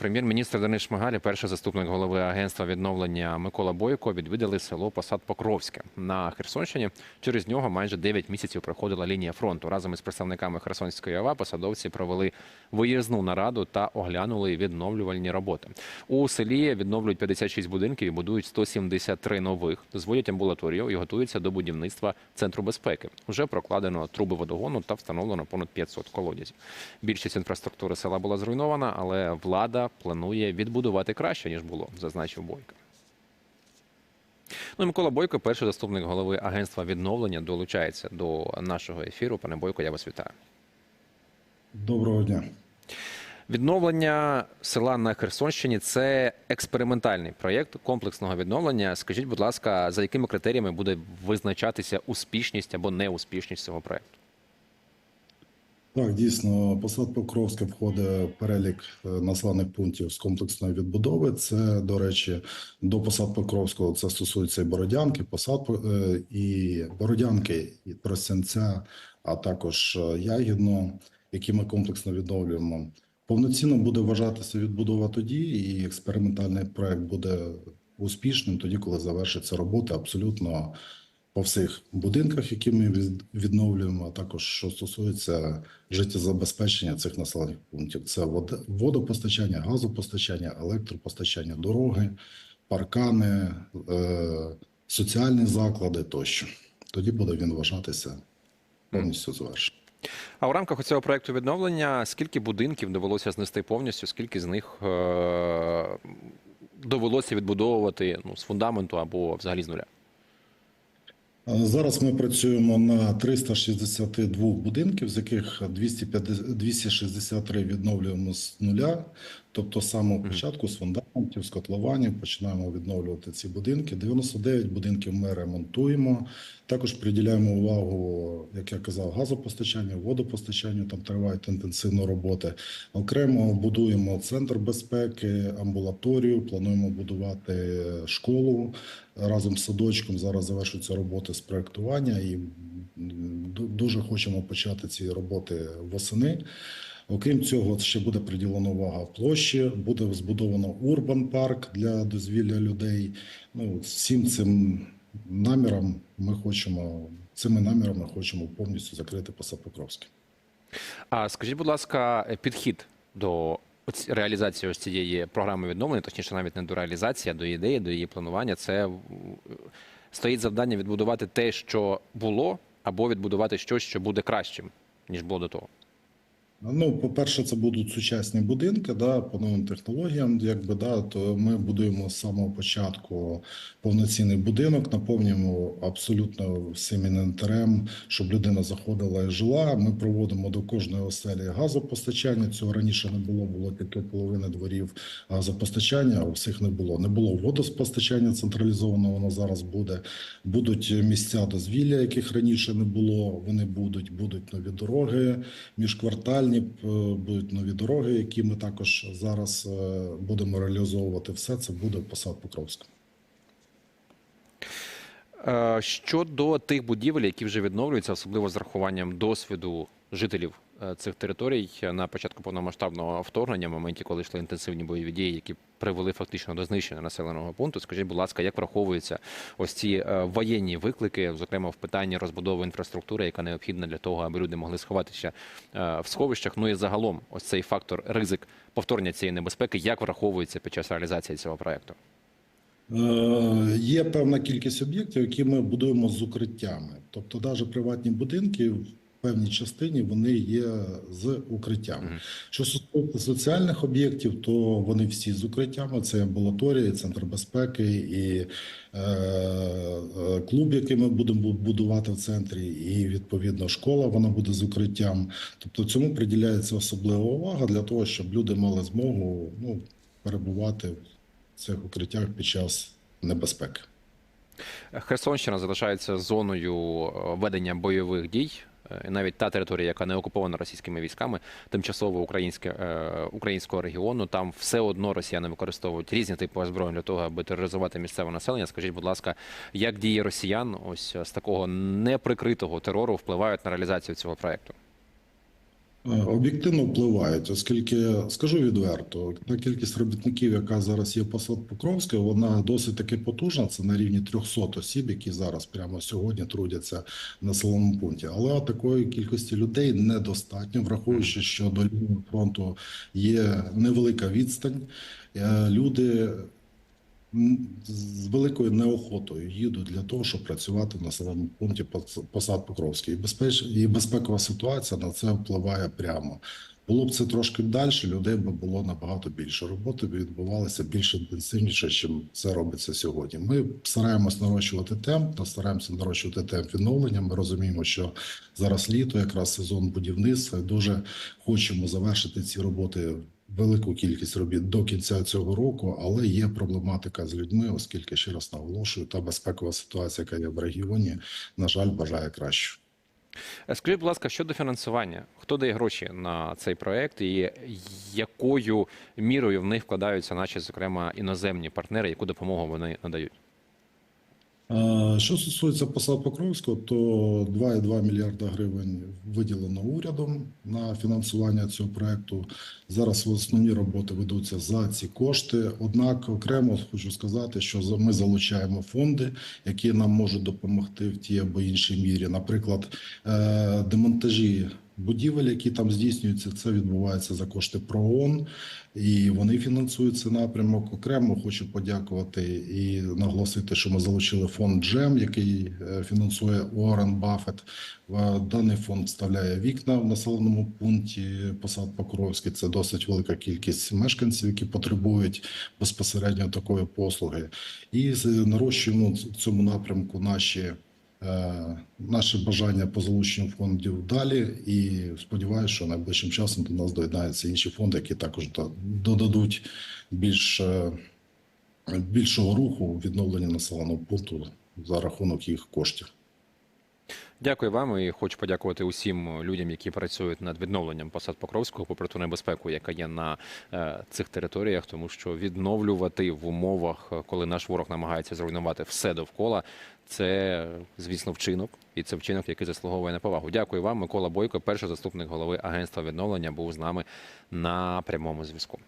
Прем'єр-міністр Денис Шмигаль перший заступник голови агентства відновлення Микола Бойко відвідали село Посад Покровське на Херсонщині. Через нього майже 9 місяців проходила лінія фронту. Разом із представниками Херсонської ОВА посадовці провели виїзну нараду та оглянули відновлювальні роботи. У селі відновлюють 56 будинків і будують 173 нових. Дозволять амбулаторію і готуються до будівництва центру безпеки. Уже прокладено труби водогону та встановлено понад 500 колодязів. Більшість інфраструктури села була зруйнована, але влада планує відбудувати краще ніж було, зазначив Бойко. Ну, Микола Бойко, перший заступник голови агентства відновлення, долучається до нашого ефіру. Пане Бойко, я вас вітаю. Доброго дня. Відновлення села на Херсонщині це експериментальний проєкт комплексного відновлення. Скажіть, будь ласка, за якими критеріями буде визначатися успішність або неуспішність цього проєкту? Так, дійсно, посад Покровська входить в перелік е, населених пунктів з комплексної відбудови. Це, до речі, до посад Покровського це стосується і Бородянки, посад е, і Бородянки, і Тростянця, а також е, Ягідно, які ми комплексно відновлюємо. Повноцінно буде вважатися відбудова тоді, і експериментальний проект буде успішним тоді, коли завершиться робота абсолютно по всіх будинках, які ми від- відновлюємо, а також що стосується життєзабезпечення цих населених пунктів. Це вод- водопостачання, газопостачання, електропостачання, дороги, паркани, е, соціальні заклади тощо. Тоді буде він вважатися повністю завершеним. А у рамках цього проєкту відновлення скільки будинків довелося знести повністю, скільки з них е- довелося відбудовувати ну, з фундаменту або взагалі з нуля? Зараз ми працюємо на 362 будинків, з яких 250 263 відновлюємо з нуля. Тобто, з самого початку з фундаментів, з котлованів починаємо відновлювати ці будинки. 99 будинків ми ремонтуємо. Також приділяємо увагу, як я казав, газопостачанню, водопостачанню. Там тривають інтенсивно роботи. Окремо будуємо центр безпеки, амбулаторію. Плануємо будувати школу разом з садочком. Зараз завершуються роботи з проектування і дуже хочемо почати ці роботи восени. Окрім цього, ще буде приділена увага площі, буде збудовано урбан парк для дозвілля людей. Ну, всім цим намірам ми хочемо цими намірами хочемо повністю закрити посад Покровське. А скажіть, будь ласка, підхід до реалізації ось цієї програми відновлення, точніше, навіть не до реалізації, а до ідеї, до її планування. Це стоїть завдання відбудувати те, що було, або відбудувати щось, що буде кращим, ніж було до того. Ну, по-перше, це будуть сучасні будинки, да, по новим технологіям. Якби да, то ми будуємо з самого початку повноцінний будинок, наповнюємо абсолютно всім інвентарем, щоб людина заходила і жила. Ми проводимо до кожної оселі газопостачання. Цього раніше не було, було тільки половина дворів газопостачання, а у всіх не було. Не було водопостачання централізованого, воно зараз буде. Будуть місця дозвілля, яких раніше не було. Вони будуть, будуть нові дороги, міжквартальні е, будуть нові дороги, які ми також зараз е, будемо реалізовувати. Все це буде посад Покровська. Е, Щодо тих будівель, які вже відновлюються, особливо з рахуванням досвіду жителів цих територій на початку повномасштабного вторгнення, в моменті, коли йшли інтенсивні бойові дії, які привели фактично до знищення населеного пункту. Скажіть, будь ласка, як враховуються ось ці е, воєнні виклики, зокрема в питанні розбудови інфраструктури, яка необхідна для того, аби люди могли сховатися е, в сховищах? Ну і загалом, ось цей фактор ризик повторення цієї небезпеки, як враховується під час реалізації цього проекту? Е, Є певна кількість об'єктів, які ми будуємо з укриттями. Тобто, навіть приватні будинки певній частині вони є з укриттями. Що стосується соціальних об'єктів, то вони всі з укриттями. Це амбулаторія, центр безпеки і е, е, клуб, який ми будемо будувати в центрі, і відповідно школа вона буде з укриттям. Тобто цьому приділяється особлива увага для того, щоб люди мали змогу ну, перебувати в цих укриттях під час небезпеки. Херсонщина залишається зоною е, ведення бойових дій. Е, Навіть та територія, яка не окупована російськими військами, тимчасово українське е, українського регіону, там все одно росіяни використовують різні типи озброєнь для того, аби тероризувати місцеве населення. Скажіть, будь ласка, як дії росіян ось з такого неприкритого терору впливають на реалізацію цього проекту? Е, Об'єктивно впливають, оскільки скажу відверто, та кількість робітників, яка зараз є посад Покровська, вона досить таки потужна. Це на рівні 300 осіб, які зараз прямо сьогодні трудяться в населеному пункті. Але такої кількості людей недостатньо, враховуючи, що до лінії фронту є невелика відстань. Е, Люди з великою неохотою їдуть для того, щоб працювати в населеному пункті посад Покровський. Безпеч... і безпекова ситуація на це впливає прямо. Було б це трошки далі, людей би було набагато більше. Роботи б відбувалися більш інтенсивніше, ніж це робиться сьогодні. Ми стараємось нарощувати темп, та стараємося нарощувати темп відновлення. Ми розуміємо, що зараз літо, якраз сезон будівництва, дуже хочемо завершити ці роботи велику кількість робіт до кінця цього року, але є проблематика з людьми, оскільки ще раз наголошую, та безпекова ситуація, яка є в регіоні, на жаль, бажає кращого. Е, Скажіть, будь ласка, щодо фінансування, хто дає гроші на цей проект і якою мірою в них вкладаються наші, зокрема, іноземні партнери, яку допомогу вони надають? Що стосується посад Покровського, то 2,2 мільярда гривень виділено урядом на фінансування цього проекту. Зараз основні роботи ведуться за ці кошти. Однак окремо хочу сказати, що ми залучаємо фонди, які нам можуть допомогти в тій або іншій мірі. Наприклад, е, демонтажі будівель, які там здійснюються, це відбувається за кошти ПРООН, і вони фінансують цей напрямок. Окремо хочу подякувати і наголосити, що ми залучили фонд Джем, який е, фінансує Уоррен Баффет. Даний фонд вставляє вікна в населеному пункті посад Покровський. Це досить велика кількість мешканців, які потребують безпосередньо такої послуги. І нарощуємо в цьому напрямку наші. Е, Наше бажання по залученню фондів далі, і сподіваюся, що найближчим часом до нас доєднаються інші фонди, які також до- додадуть більш е, більшого руху у відновленні населеного пункту за рахунок їх коштів. Дякую вам і хочу подякувати усім людям, які працюють над відновленням посад Покровського, попри ту небезпеку, яка є на е, цих територіях, тому що відновлювати в умовах, е, коли наш ворог намагається зруйнувати все довкола, це звісно вчинок, і це вчинок, який заслуговує на повагу. Дякую вам, Микола Бойко, перший заступник голови агентства відновлення, був з нами на прямому зв'язку.